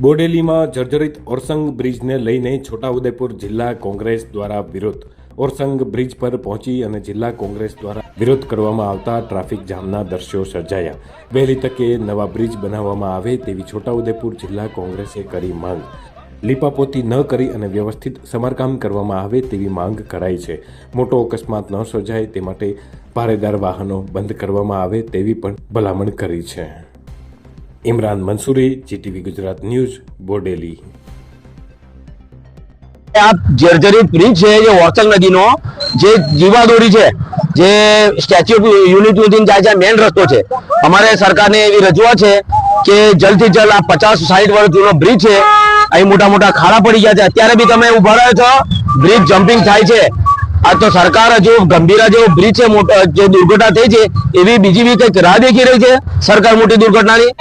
બોડેલીમાં જર્જરિત ઓરસંગ બ્રિજને લઈને છોટાઉદેપુર જિલ્લા કોંગ્રેસ દ્વારા વિરોધ. ઓરસંગ બ્રિજ પર પહોંચી અને જિલ્લા કોંગ્રેસ દ્વારા વિરોધ કરવામાં આવતા ટ્રાફિક જામના દ્રશ્યો સર્જાયા. વહેલી તકે નવા બ્રિજ બનાવવામાં આવે તેવી છોટાઉદેપુર જિલ્લા કોંગ્રેસે કરી માંગ. લીપાપોતી ન કરી અને વ્યવસ્થિત સમારકામ કરવામાં આવે તેવી માંગ કરાઈ છે. મોટો અકસ્માત ન સર્જાય તે માટે ભારેદાર વાહનો બંધ કરવામાં આવે તેવી પણ ભલામણ કરી છે. Imran Mansuri, GTV Gujarat news, Bodeli. આ જર્જરિત બ્રિજ છે જે ઓરસંગ નદીનો, જે જીવાદોરી છે, જે સ્ટેચ્યુ ઓફ યુનિટી જાય છે મેઇન રસ્તો છે. અમારે સરકારને એવી રજૂઆત છે કે જલ્દથી જલ્દ આ પચાસ સાઠ વર્ષ જૂનો બ્રિજ છે, અહીં મોટા મોટા ખાડા પડી ગયા છે. અત્યારે બી તમે ઊભા રહ્યો છો, બ્રિજ જમ્પિંગ થાય છે. આ તો સરકાર હજુ ગંભીરા જેવો બ્રિજ છે, મોટો, જે દુર્ઘટના થઈ છે, એવી બીજી બી કંઈક રાહ દેખી રહી છે સરકાર મોટી દુર્ઘટનાની?